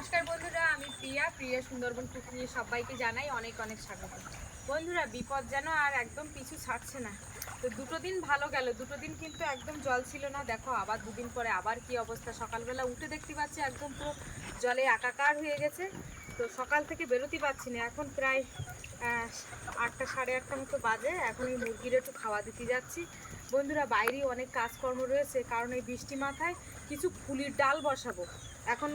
নমস্কার বন্ধুরা, আমি প্রিয়া। প্রিয়া সুন্দরবন কুকিংয়ে সবাইকে জানাই অনেক অনেক স্বাগত। বন্ধুরা, বিপদ যেন আর একদম পিছু ছাড়ছে না। তো দুটো দিন ভালো গেল, দুটো দিন কিন্তু একদম জল ছিল না। দেখো, আবার দুদিন পরে আবার কি অবস্থা। সকালবেলা উঠে দেখতে পাচ্ছি একদম পুরো জলে একাকার হয়ে গেছে। তো সকাল থেকে বেরোতে পারছি না। এখন প্রায় আটটা, সাড়ে আটটা মতো বাজে। এখন এই মুরগির একটু খাওয়া দিতে যাচ্ছি। বন্ধুরা বাইরেই অনেক কাজকর্ম রয়েছে। কারণ এই বৃষ্টি মাথায় কিছু ফুলির ডাল বসাবো। এখন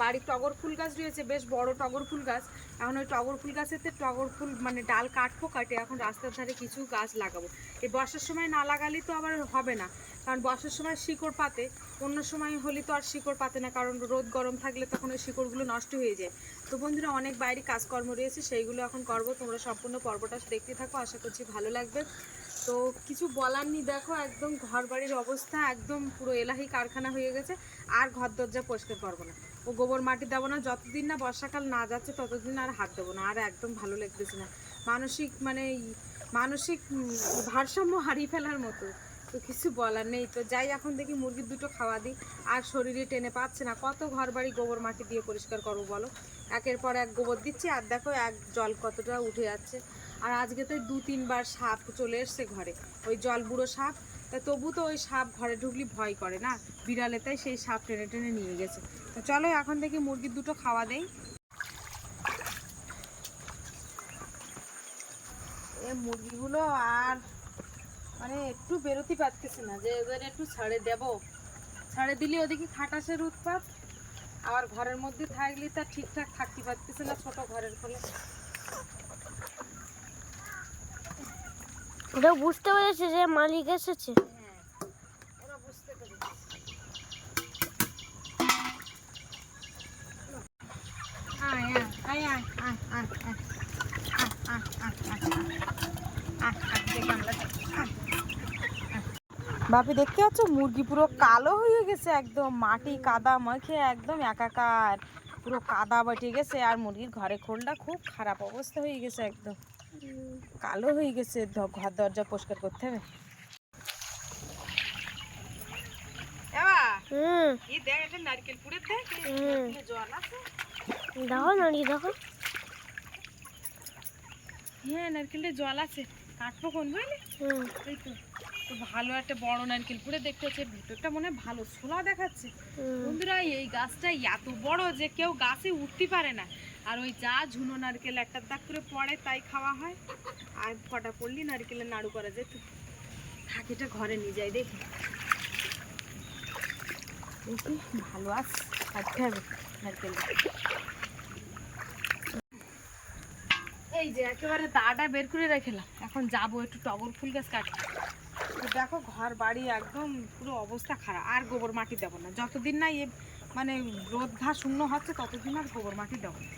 বাড়ির টগর ফুল গাছ রয়েছে, বেশ বড় টগর ফুল গাছ। এখন ওই টগর ফুল গাছেতে টগর ফুল মানে ডাল কাটবো কাটে, এখন রাস্তার ধারে কিছু গাছ লাগাবো। এই বর্ষার সময় না লাগালেই তো আবার হবে না, কারণ বর্ষার সময় শিকড় পাতে, অন্য সময় হলে তো আর শিকড় পাতে না, কারণ রোদ গরম থাকলে তখন ওই শিকড়গুলো নষ্ট হয়ে যায়। তো বন্ধুরা, অনেক বাইরে কাজকর্ম রয়েছে, সেইগুলো এখন করব, তোমরা সম্পূর্ণ পর্বটা দেখতে থাকো, আশা করছি ভালো লাগবে। তো কিছু বলার নেই, দেখো একদম ঘর বাড়ির অবস্থা, একদম পুরো এলাহি কারখানা হয়ে গেছে, আর ঘর দরজা পরিষ্কার করব না। ও গোবর মাটি দেবো না, যতদিন না বর্ষাকাল না যাচ্ছে ততদিন আর হাত দেবো না, আর একদম ভালো লাগতেছে না। মানসিক মানে মানসিক ভারসাম্য হারিয়ে ফেলার মতো, তো কিছু বলার নেই। তো যাই, এখন দেখি মুরগির দুটো খাওয়া দিই, আর শরীরে টেনে পাচ্ছে না। কত ঘর বাড়ি গোবর মাটি দিয়ে পরিষ্কার করব বলো? একের পর এক গোবর দিচ্ছি, আর দেখো এক জল কতটা উঠে যাচ্ছে। আর আজকে তো দু তিনবার সাপ চলে এসছে ঘরে। ওই জল বুড়ো সাপ, তা তবু তো ওই সাপ ঘরে ঢুকলি ভয় করে না? বিড়ালে তাই সেই সাপ টেনে টেনে নিয়ে গেছে। তো চলো এখন দেখি মুরগির দুটো খাওয়া দেই। এ মুরগিগুলো আর মানে একটু বেরোতে পারতেছে না, যে এবার একটু ছাড়ে দেব। ছাড়ে দিলে ওদিকে খাটাসের উৎপাত, আবার ঘরের মধ্যে থাকলে তা ঠিকঠাক থাকতে পারতেছে না ছোট ঘরের ফলে আয় বুঝতে আমরা যে মালিক এসেছে। বাপি, দেখতে পাচ্ছ? মুরগি পুরো কালো হয়ে গেছে একদম। মাটি কাদা মাখে একদম একাকার। পুরো কাদা বাটে গেছে আর মুরগির ঘরে খোলটা খুব খারাপ অবস্থা হয়ে গেছে একদম। কালো হয়ে গেছে ঘর দরজা পরিষ্কার করতে হবে। দেখ নারকেল দেখ হ্যাঁ নারকেলে জল আছে কাটবো কোন বুঝলি? এই তো তো ভালো একটা বড় নারকেল পুড়ে দেখতে হচ্ছে ভিতরটা মনে হয় ভালো ছোলা দেখাচ্ছে। বন্ধুরা এই গাছটা এত বড় যে কেউ গাছে উঠতে পারে না। আর ওই যা ঝুনো নারকেল একটা দাগ করে পড়ে, তাই খাওয়া হয়। আর কটা পড়লি নারকেলের নাড়ু করা যেত। থাকিটা ঘরে নিয়ে যাই, দেখি। দেখি, ভালো কাটতে হবে নারকেল। এই যে, একেবারে দাটা বের করে রেখেলাম। এখন যাব একটু টগর ফুল গাছ কাটতে। দেখো, ঘর বাড়ি একদম পুরো অবস্থা খারাপ। আর গোবর মাটি দেবো না। যতদিন না এ মানে রোদ ঘাস শূন্য হচ্ছে, ততদিন আর গোবর মাটি দেবো না।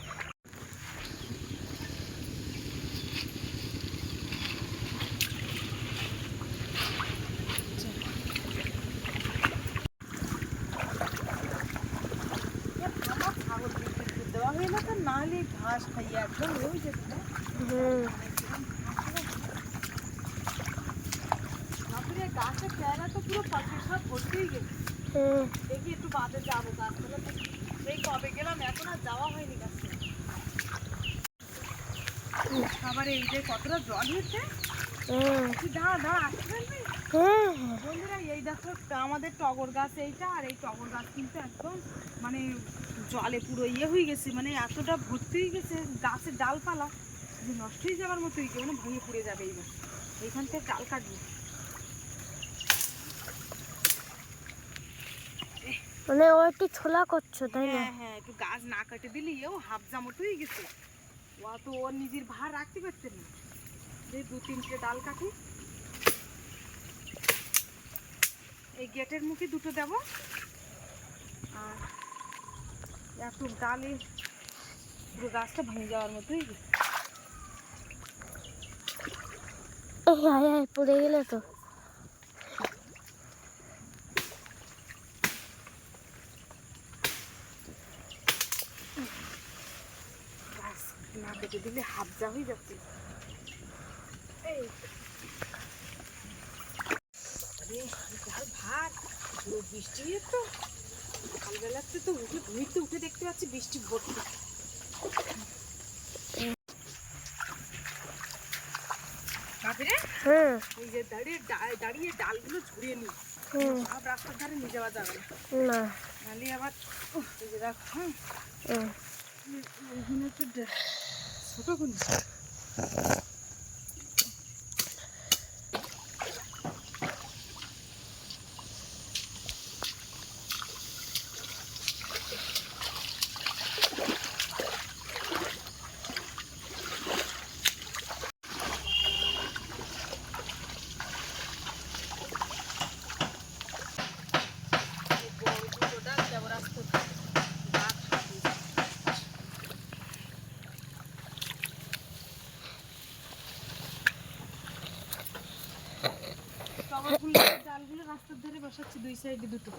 এ আমার ছাগল বিক্রি করে দেওয়া হয়ে না তো নাহলে ঘাস খাইয়ে একদম হয়ে যেত না হুম বাপরে গাছের চেহারা তো পুরো পাখির সব ভর্তিই গেছে। হুম। দেখি একটু বাদে যাব গাছতলা দেখি। কবে গেলাম এখন আর যাওয়া হয়নি গাছে আবার এই যে কতটা জল হচ্ছে দাঁড়া দাঁড়া আসতে বন্ধুরা এই দেখো আমাদের টগর গাছ এইটা আর এই টগর গাছ কিন্তু একদম মানে জলে পুরো ইয়ে হয়ে গেছে মানে এতটা ভর্তি হয়ে গেছে গাছের ডালপালা যে নষ্ট হয়ে যাওয়ার মতো হয়ে মানে ভেঙে পড়ে যাবে এইবার এইখান থেকে ডাল কাটবো। মানে ও একটু ছোলা করছ তাই না? হ্যাঁ হ্যাঁ একটু গাছ না কেটে দিলি ও হাফজা মতো হয়ে গেছে। ও তো ওর নিজের ভার রাখতে পারছে না। যে দু তিনটে ডাল কাটি। এই গেটের মুখে দুটো দেব। আর এত ডালে পুরো গাছটা ভেঙে যাওয়ার মতো হয়ে গেছে। এই পড়ে গেলে তো। ভাত বৃষ্টি তো। সকালবেলাতে তো উঠে ঘুরতে উঠে দেখতে পাচ্ছি বৃষ্টি ভর্তি। দাঁড়িয়ে ডালগুলো ঝুড়িয়ে নিই। সব রাস্তার ধারে নিয়ে যাওয়া যাবে না। আবার রাখ Uh-huh. রাস্তার ধারে বসাচ্ছি দুই সাইডে দুটো।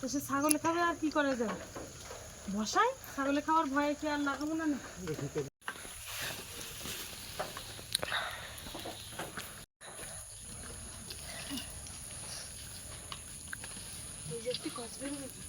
তো সে ছাগলে খাবে আর কি করা যাবে বসায়? ছাগলে খাওয়ার ভয়ে কি আর লাগাবো না না এই যে একটি কচ বেরোবে তো।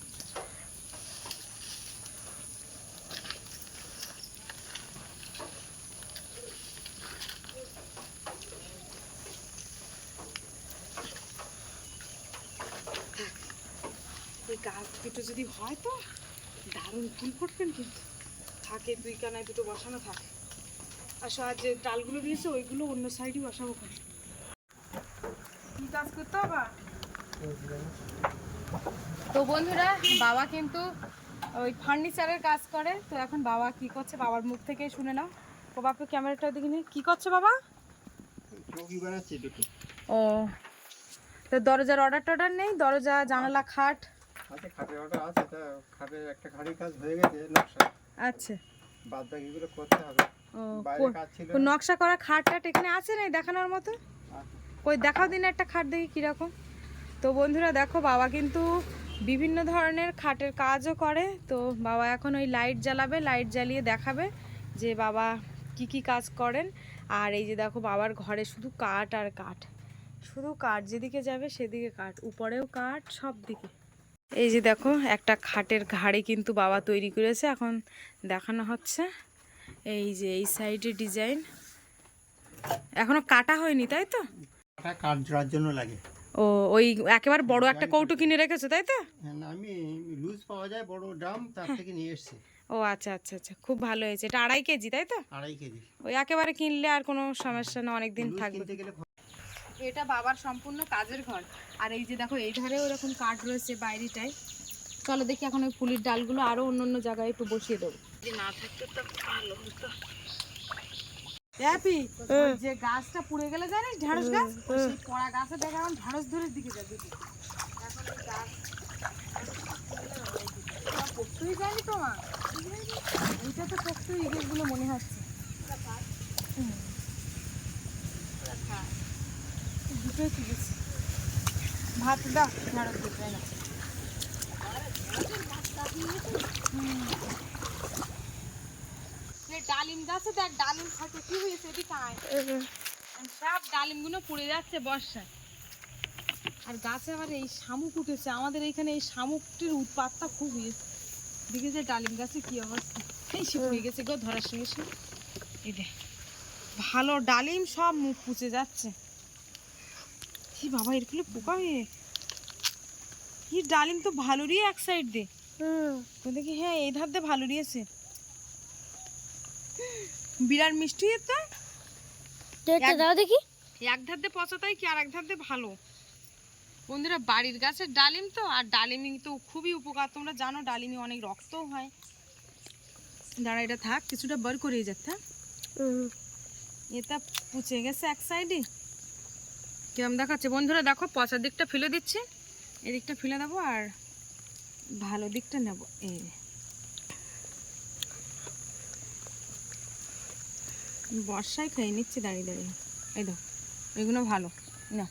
এই গাছ দুটো যদি হয় তো দারুণ ফুল ফুটবেন কিন্তু। থাকে দুই কানায় দুটো বসানো থাকে। আসো আজ যে ডালগুলো দিয়েছে ওইগুলো অন্য সাইডে বসাবো করে। কি কাজ করতে হবে তো বন্ধুরা বাবা কিন্তু ওই ফার্নিচারের কাজ করে। তো এখন বাবা কি করছে বাবার মুখ থেকে শুনে নাও। ও বাপু ক্যামেরাটা দিকে নিয়ে কি করছে বাবা? ও তো দরজার অর্ডার টর্ডার নেই দরজা জানালা খাট। হাতে খাটের অর্ডার আছে তা খাটের একটা খাড়ির কাজ হয়ে গেছে নকশা। আচ্ছা। বাদ বাকিগুলো করতে হবে। ও বাইরে কাজ ছিল নকশা করা খাট টাট এখানে আছে না দেখানোর মতো। কই দেখাও দিন একটা খাট দেখি কীরকম। তো বন্ধুরা দেখো বাবা কিন্তু বিভিন্ন ধরনের খাটের কাজও করে। তো বাবা এখন ওই লাইট জ্বালাবে লাইট জ্বালিয়ে দেখাবে যে বাবা কি কি কাজ করেন। আর এই যে দেখো বাবার ঘরে শুধু কাঠ আর কাঠ। শুধু কাঠ যেদিকে যাবে সেদিকে কাঠ উপরেও কাঠ সব দিকে এই যে দেখো একটা খাটের ঘাড়ে কিন্তু বাবা তৈরি করেছে। এখন দেখানো হচ্ছে এই যে এই সাইডে ডিজাইন। এখনও কাটা হয়নি তাই তো? কাটা জোড়ার জন্য লাগে। ও ওই একেবারে বড় একটা কৌটো কিনে রেখেছো তাই তো? হ্যাঁ, আমি লুজ পাওয়া যায় বড় ড্রাম তার থেকে নিয়ে এসেছি। ও আচ্ছা আচ্ছা আচ্ছা খুব ভালো হয়েছে। এটা আড়াই কেজি তাই তো? আড়াই কেজি। ওই একেবারে কিনলে আর কোনো সমস্যা না অনেক দিন থাকবে। এটা বাবার সম্পূর্ণ কাজের ঘর। আর এই যে দেখো এই ধারে ওরকম কাঠ রয়েছে বাইরেটায়। চলো দেখি এখন ওই ফুলের ডালগুলো আরও অন্য অন্য জায়গায় একটু বসিয়ে দেবো। না থাকতো তো ভালো হতো। হ্যাপি যে গাছটা পুড়ে গেলে জানিস ঢেঁড়স গাছ? ওই সেই পড়া গাছে দেখা এখন ঢেঁড়স ধরে দিকে যাবে পোক্তই জানি তোমার? এইটা তো পোক্তই এই মনে হচ্ছে হুম। দুটোই ভাত দিতে না এই ডালিম গাছে দেখ ডালিম থাকে কি হয়েছে এদিকে আয় সব ডালিমগুলো পুড়ে যাচ্ছে বর্ষায় আর গাছে আবার এই শামুক উঠেছে আমাদের এইখানে এই শামুকটির উৎপাতটা খুব হয়েছে দেখে যে ডালিম গাছে কি অবস্থা এই সে পুড়ে গেছে গো ধরার সঙ্গে সঙ্গে এই ভালো ডালিম সব মুখ পুচে যাচ্ছে। কি বাবা এরগুলো পোকা হয়ে কি ডালিম তো ভালোরই এক সাইড দে। তো দেখি হ্যাঁ এই ধার দিয়ে ভালো দিয়েছে বিরাট মিষ্টি তো দাও দেখি। এক ধার দিয়ে পচা তাই কি আর এক ধার দিয়ে ভালো। বন্ধুরা বাড়ির গাছের ডালিম তো আর ডালিমি তো খুবই উপকার। তোমরা জানো ডালিমি অনেক রক্তও হয়। দাঁড়া এটা থাক কিছুটা বার করে যাচ্ছে হ্যাঁ? হুম। এটা পুচে গেছে এক সাইডে কিরম দেখাচ্ছে? বন্ধুরা দেখো, পচার দিকটা ফেলে দিচ্ছি। এদিকটা ফেলে দেবো আর ভালো দিকটা নেব। এই বর্ষায় খেয়ে নিচ্ছে, দাঁড়িয়ে দাঁড়িয়ে। এই দাও এগুলো ভালো। না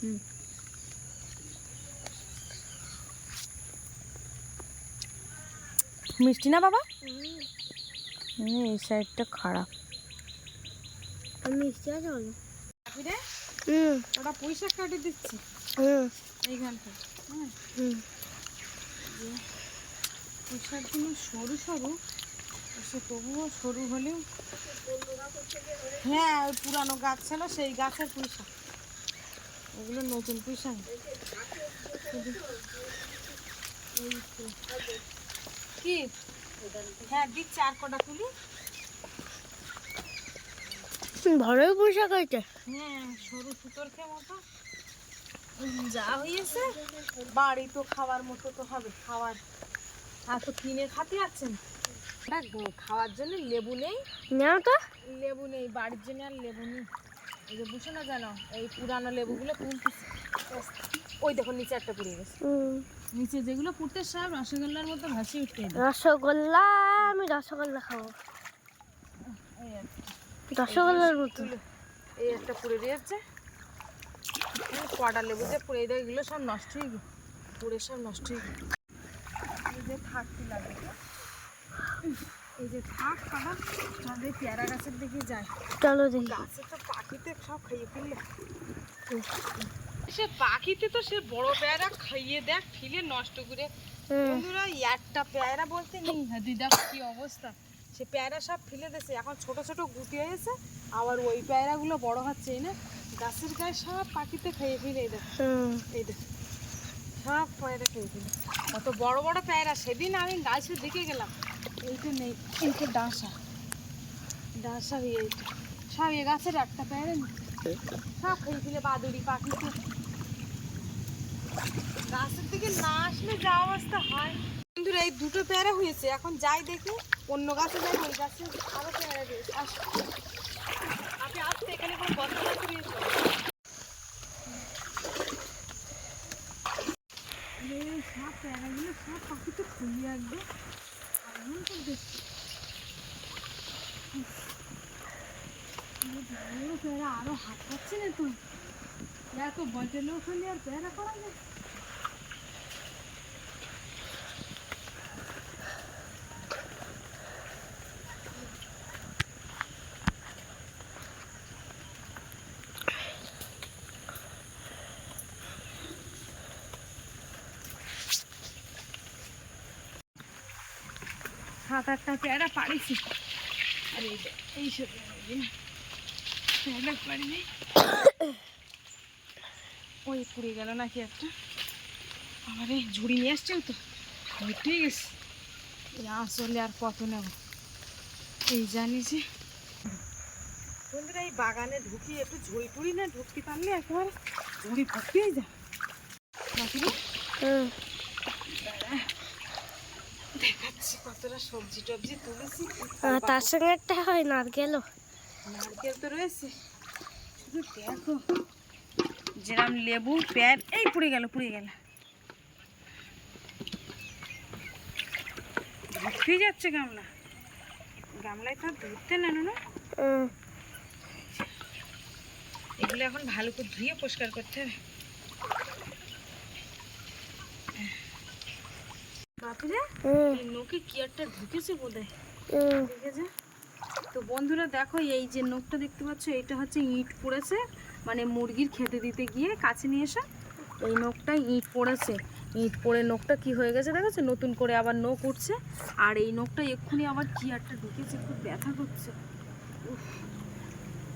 হুম। মিষ্টি না বাবা? এই সাইডটা খারাপ। মিষ্টি আছে বলো। হুম। ওটা পয়সা কাটে দিচ্ছি। হুম। এইখান থেকে হ্যাঁ হুম। পুঁইশাকগুলো সরু সরু সে তবুও সরু হলেও হ্যাঁ ওই পুরানো গাছ ছিল সেই গাছের পুঁইশাক। ওগুলো নতুন এই কি? হ্যাঁ দিচ্ছি আর কটা তুলি। ভালোই পোশাক হয়েছে হ্যাঁ সরু সুতোর মতো যা হয়েছে বাড়ি তো খাওয়ার মতো তো হবে খাওয়ার। আর তো কিনে খাতে যাচ্ছেন খাওয়ার জন্য লেবু নেই। নাও তো। লেবু নেই বাড়ির জন্য আর লেবু নেই। এই যে বুঝছ না জানো এই পুরানো লেবুগুলো তুলতেছি ওই দেখো নিচে একটা পুড়ে গেছে। নিচে যেগুলো পুড়তে সব রসগোল্লার মতো ভাসি উঠতে রসগোল্লা আমি রসগোল্লা খাব। রসগোল্লার মতো। এই একটা পুড়ে দিয়েছে। কটা লেবু যে পুড়ে দেয় এগুলো সব নষ্ট হয়ে গেছে পুড়ে সব নষ্ট হয়ে গেছে এই যে থাকতে লাগে এই যে থাক বাবা আমাদের পেয়ারা গাছের দিকে যায় চলো দেখি। গাছে তো পাখিতে সব খাইয়ে ফেললে। সে পাখিতে তো সে বড় পেয়ারা খাইয়ে দেখ ফিলে নষ্ট করে। বন্ধুরা একটা পেয়ারা বলতে নেই। হাদি দেখ কি অবস্থা? সে পেয়ারা সব ফেলে দিয়েছে। এখন ছোট ছোট গুটি হয়েছে আবার ওই পেয়ারাগুলো বড় হচ্ছে এই না? গাছের গায়ে সব পাখিতে খেয়ে ফেলে এই দেখ। এই দেখ সব পেয়ারা খেয়ে ফেলে। কত বড় বড় পেয়ারা সেদিন আমি গাছের দিকে গেলাম। এইটা নেই এইটা ডাঁসা। ডাঁসা হয়ে এইটা সব এ গাছের একটা পেয়ারা সব খেয়ে ফেলে বাদুড়ি পাখিতে গাছের দিকে না আসলে যা অবস্থা হয়। বন্ধুরা, এই দুটো পেয়ারা হয়েছে। এখন যাই দেখি, অন্য গাছে যাই, ওই গাছে আরও পেয়ারা রয়েছে। আসো। আপনি এখানে কোনো সব সব পেয়ারা আরও হাত পাচ্ছে না তো এত বজে লোক হলে আর পেয়ারা করা যায়। সাত আটটা পেয়ারা পাড়িছি আর এই যে, এই সব পেয়ারা পারিনি। ওই পুড়ে গেল নাকি একটা। আমার এই ঝুড়ি নিয়ে আসছেন তো। ঘুরতে গেছে। এই আসলে আর কত নেব? এই জানি যে। বন্ধুরা, এই বাগানে ঢুকি একটু ঝুড়ি টুড়ি না, ঢুকতে পারলে একেবারে ঝুড়ি ভর্তি হয়ে যায়। হুম দেখাচ্ছি কতটা সবজি টবজি তুলেছি তার সঙ্গে একটা হয় নারকেলও। নারকেল তো রয়েছে। শুধু দেখো যেরকম লেবু প্যার এই পুড়ে গেল পুড়ে গেল। ধরতে যাচ্ছে গামলা। গামলায় তো আর ধরতে নেন না। হুম এগুলো এখন ভালো করে ধুয়ে পরিষ্কার করতে হবে। নোকে কি একটা ঢুকেছে বোধ হয় ঠিক আছে তো বন্ধুরা দেখো এই যে নোকটা দেখতে পাচ্ছ এটা হচ্ছে ইট পড়েছে মানে মুরগির খেতে দিতে গিয়ে কাছে নিয়ে এসে। এই নোকটা ইট পড়েছে। ইট পড়ে নোকটা কি হয়ে গেছে দেখেছ? নতুন করে আবার নোক উঠছে। আর এই নোকটা এক্ষুনি আবার কি একটা ঢুকেছে খুব ব্যথা করছে।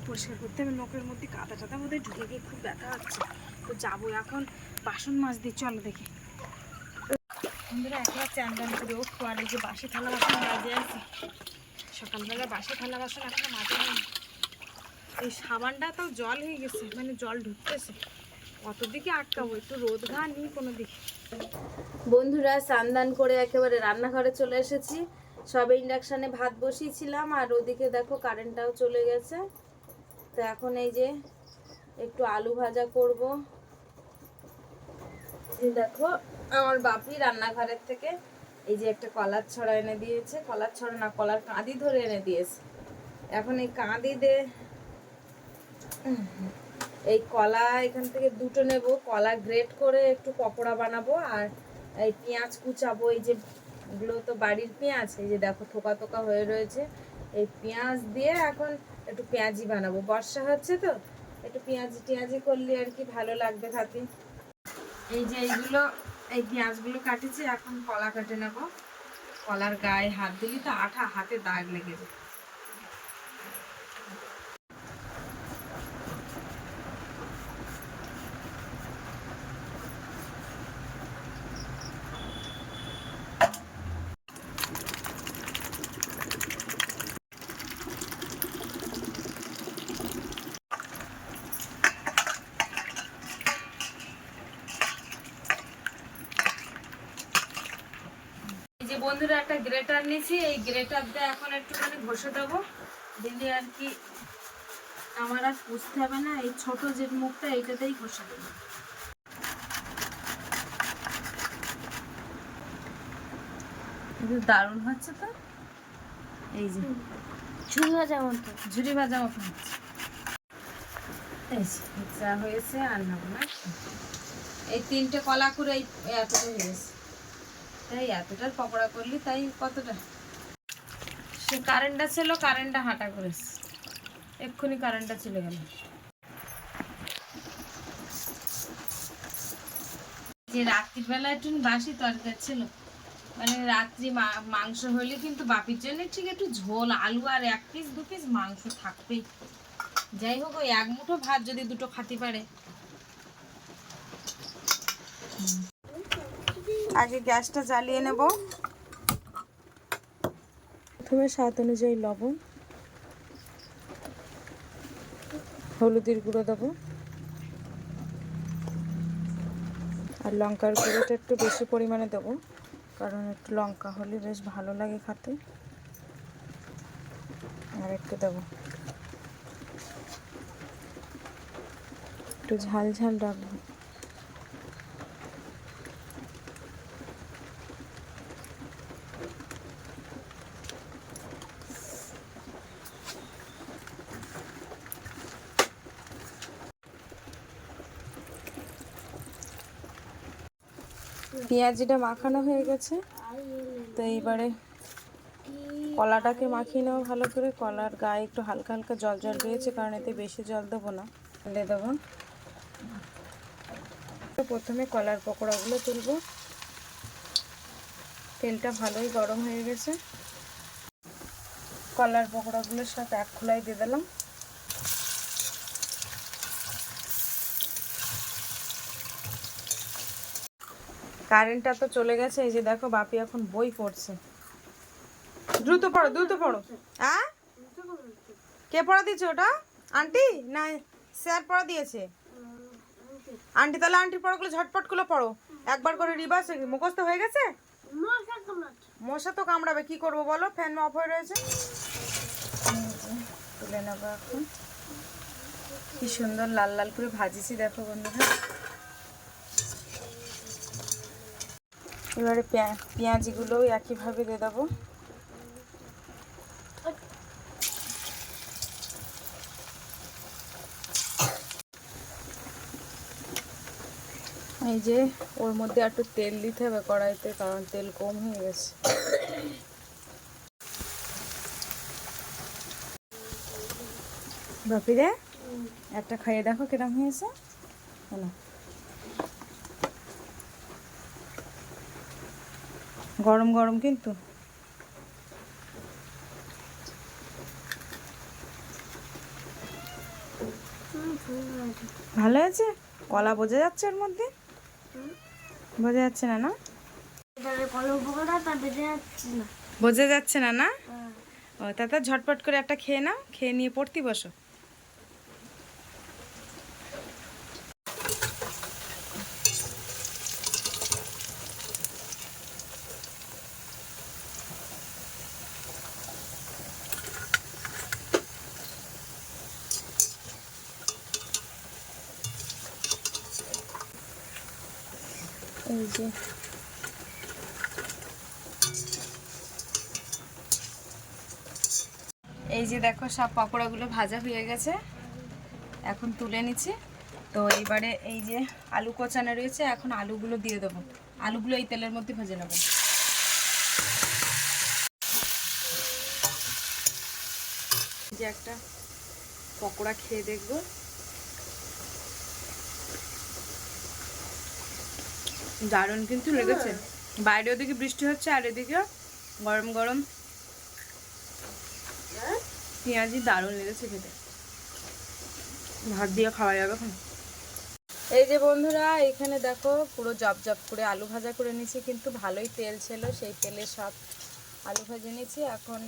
পরিষ্কার করতে হবে নোকের মধ্যে কাদা টাদা বোধহয় ঢুকে গিয়ে খুব ব্যথা হচ্ছে। তো যাব এখন বাসন মাছ দিয়ে চলো দেখি। বন্ধুরা একবার করে যে বাসি থালা বাসন সকালবেলা থালা বাসন এই সাবানটা জল হয়ে গেছে মানে জল ঢুকতেছে। দিকে আটকাবো, একটু রোদ কোনো দিকে বন্ধুরা, স্নান করে একেবারে রান্নাঘরে চলে এসেছি। সবে ইন্ডাকশানে ভাত বসিয়েছিলাম, আর ওদিকে দেখো কারেন্টটাও চলে গেছে। তো এখন এই যে একটু আলু ভাজা করব। দেখো আমার বাপি রান্নাঘরের থেকে এই যে একটা কলার ছড়া এনে দিয়েছে। কলার ছড়া না, কলার কাঁদি ধরে এনে দিয়েছে। এখন এই কাঁদি দে, এই কলা এখান থেকে দুটো নেব। কলা গ্রেট করে একটু পকোড়া বানাবো আর এই পেঁয়াজ কুচাবো। এই যে এগুলো তো বাড়ির পেঁয়াজ, এই যে দেখো থোকা থোকা হয়ে রয়েছে। এই পেঁয়াজ দিয়ে এখন একটু পেঁয়াজি বানাবো। বর্ষা হচ্ছে তো, একটু পেঁয়াজি টিয়াজি করলে আর কি ভালো লাগবে খাতে এই যে এইগুলো এই পেঁয়াজগুলো কাটেছি, এখন কলা কেটে নেব। কলার গায়ে হাত দিলি তো আঠা, হাতে দাগ লেগে যায় বন্ধুরা একটা গ্রেটার নিয়েছি এই গ্রেটার দিয়ে এখন একটুখানি ঘষে দেবো। দিলে আর কি আমার আর পুষতে হবে না। এই ছোট যে মুখটা এইটাতেই ঘষে দেবো। দারুণ হচ্ছে তো। এই যে ঝুড়ি ভাজা মতো। ঝুড়ি ভাজা মতো হচ্ছে। এই যে, যা হয়েছে আর নেব না। এই তিনটে কলা করে এই এতটা হয়েছে তাই এতটার পকোড়া করলি, তাই কতটা? সে কারেন্টটা ছিল কারেন্টটা হাঁটা করেছে। এক্ষুনি কারেন্টটা চলে গেল। যে রাত্রির বেলা একটু বাসি তরকারি ছিল মানে রাত্রি মাংস হলে কিন্তু বাপির জন্য ঠিক একটু ঝোল, আলু আর এক পিস দু পিস মাংস থাকবেই। যাই হোক, ওই এক মুঠো ভাত যদি দুটো খাতে পারে। আগে গ্যাসটা জ্বালিয়ে নেব। প্রথমে স্বাদ অনুযায়ী লবণ, হলুদের গুঁড়ো দেবো। আর লঙ্কার গুঁড়োটা একটু বেশি পরিমাণে দেবো, কারণ একটু লঙ্কা হলে বেশ ভালো লাগে খেতে। আর একটু দেবো। একটু ঝাল ঝাল রাখব। পেঁয়াজিটা মাখানো হয়ে গেছে। তো এইবারে কলাটাকে মাখিয়ে নেওয়া ভালো করে। কলার গায়ে একটু হালকা হালকা জল জল রয়েছে কারণ এতে বেশি জল দেবো না। ঢেলে দেবো। প্রথমে কলার পকোড়াগুলো তুলবো। তেলটা ভালোই গরম হয়ে গেছে। কলার পকোড়াগুলোর সাথে এক খোলাই দিয়ে দিলাম। কারেন্টটা তো চলে গেছে, এই যে দেখো বাপি এখন বই পড়ছে। দ্রুত পড়ো দ্রুত পড়ো। আ? কে পড়া দিয়েছে ওটা? আন্টি? না, স্যার পড়া দিয়েছে। আন্টি, তাহলে আন্টির ঝটপট করে পড়ো। একবার করে রিভার্স মুখস্থ হয়ে গেছে? মশা তো কামড়াবে, কি করব বলো? ফ্যান অফ হয়ে রয়েছে। তুলে নেব এখন। কি সুন্দর লাল লাল করে ভাজিছি, দেখো বন্ধুরা। এবারে পেঁয়া- পেঁয়াজিগুলোও একইভাবে দিয়ে দেবো। এই যে, ওর মধ্যে একটু তেল দিতে হবে কড়াইতে, কারণ তেল কম হয়ে গেছে। বাপি রে একটা খাইয়ে দেখো কিরম হয়েছে। হলো। গরম গরম কিন্তু। ভালো আছে কলা বোঝা যাচ্ছে ওর মধ্যে? বোঝা যাচ্ছে না না? বোঝা যাচ্ছে না না? ও, তাতে ঝটপট করে একটা খেয়ে নাও, খেয়ে নিয়ে পড়তে বসো। যে। এই যে দেখো, সব পকোড়াগুলো ভাজা হয়ে গেছে। এখন তুলে নিচ্ছি। তো এইবারে এই যে আলু কোচানো রয়েছে, এখন আলুগুলো দিয়ে দেবো। আলুগুলো এই তেলের মধ্যে ভেজে নেব। যে একটা পকোড়া খেয়ে দেখব। দারুণ কিন্তু লেগেছে। বাইরে ওদিকে বৃষ্টি হচ্ছে আর এদিকে গরম গরম পেঁয়াজি দারুণ লেগেছে খেতে। ভাত দিয়ে খাওয়া যাবে এখন। এই যে বন্ধুরা এখানে দেখো পুরো জব জব করে আলু ভাজা করে নিয়েছি কিন্তু ভালোই তেল ছিল সেই তেলে সব আলু ভাজে নিয়েছি। এখন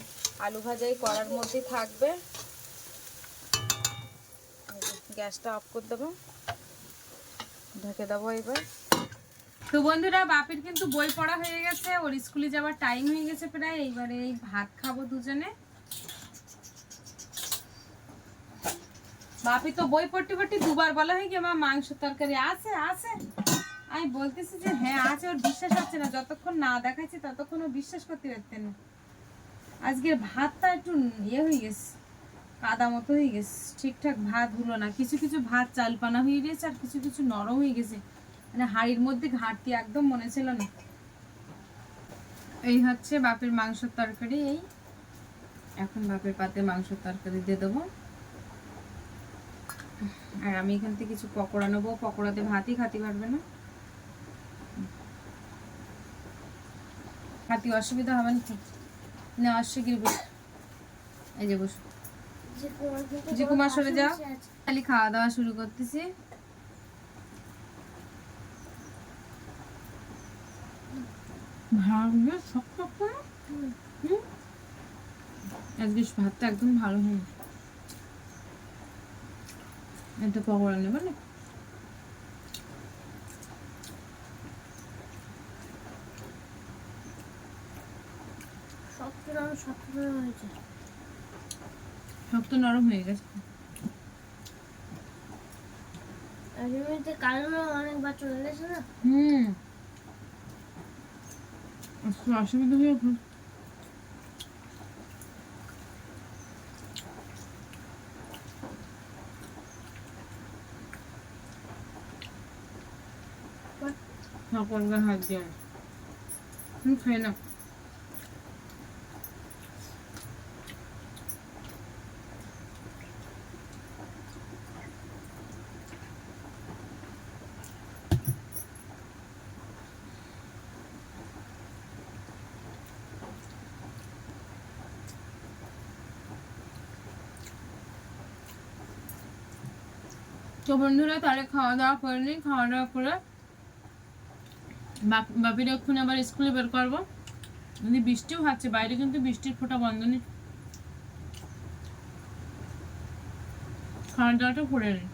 আলু ভাজাই করার মধ্যেই থাকবে। গ্যাসটা অফ করে দেবো। ঢেকে দেবো এবার। তো বন্ধুরা, বাপির কিন্তু বই পড়া হয়ে গেছে, ওর স্কুলে যাওয়ার টাইম হয়ে গেছে প্রায়, এইবারে এই ভাত খাব দুজনে। বাপি তো বই পড়তে পড়তে দুবার বলা হয় কি আমার মাংস তরকারি আছে আছে। আমি বলতেছি যে হ্যাঁ আছে, ওর বিশ্বাস হচ্ছে না, যতক্ষণ না দেখাচ্ছি ততক্ষণ ও বিশ্বাস করতে পারতেন না। আজকের ভাতটা একটু ইয়ে হয়ে গেছে, কাদা মতো হয়ে গেছে, ঠিকঠাক ভাত হলো না। কিছু কিছু ভাত চালপানা হয়ে গেছে আর কিছু কিছু নরম হয়ে গেছে। মানে হাড়ির মধ্যে ঘাটতি একদম মনে ছিল না। এই হচ্ছে বাপের মাংসের তরকারি এই এখন বাপের পাতে মাংসের তরকারি দিয়ে দেবো। আর আমি এখান থেকে কিছু পকোড়া নেব পকোড়াতে ভাতই খাতে পারবে না। খাতি অসুবিধা হবে না না অসুবিধা বস? এই যে বসো। যে কুমার সরে যাও। খালি খাওয়া দাওয়া শুরু করতেছি। ভালো শক্ত? আজকে ভাতটা একদম ভালো পকোড়া নেবে না? শক্ত নরম শক্ত নরম হয়েছে। শক্ত নরম হয়ে গেছে। কারণে অনেকবার চলে গেছে না? হুম। অসুবিধা হয়ে গেল। সকলকে হাত দিয়ে তুমি খেয়ে নাও বন্ধুরা, তাহলে খাওয়া দাওয়া করে নিই। খাওয়া দাওয়া করে বাপ- বাপির এক্ষুনি আবার স্কুলে বের করব। যদি বৃষ্টিও হচ্ছে, বাইরে কিন্তু বৃষ্টির ফোঁটা বন্ধ নেই। খাওয়া দাওয়াটা করে নিই।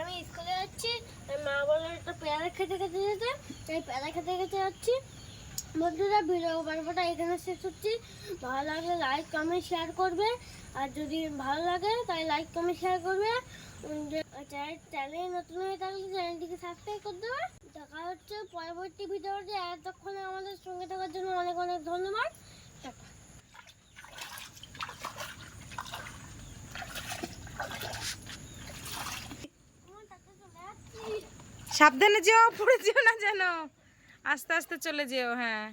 আমি স্কুলে যাচ্ছি মা বলল একটা পেয়ারা খেতে খেতে যেতে, তাই পেয়ারা খেতে খেতে যাচ্ছি। বন্ধুরা ভিডিও গল্পটা এখানে শেষ হচ্ছি ভালো লাগলে লাইক কমেন্ট শেয়ার করবে। আর যদি ভালো লাগে, তাই লাইক কমেন্ট শেয়ার করবে। চ্যানেল নতুন হয়ে থাকলে চ্যানেলটিকে সাবস্ক্রাইব করে দেবে। দেখা হচ্ছে পরবর্তী ভিডিওতে এতক্ষণে আমাদের সঙ্গে থাকার জন্য অনেক অনেক ধন্যবাদ। সাবধানে যেও, পড়ে যেও না যেন। আস্তে আস্তে চলে যেও হ্যাঁ।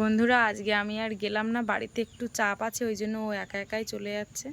বন্ধুরা, আজকে আমি আর গেলাম না, বাড়িতে একটু চাপ আছে, ওই জন্য ও একা একাই চলে যাচ্ছে।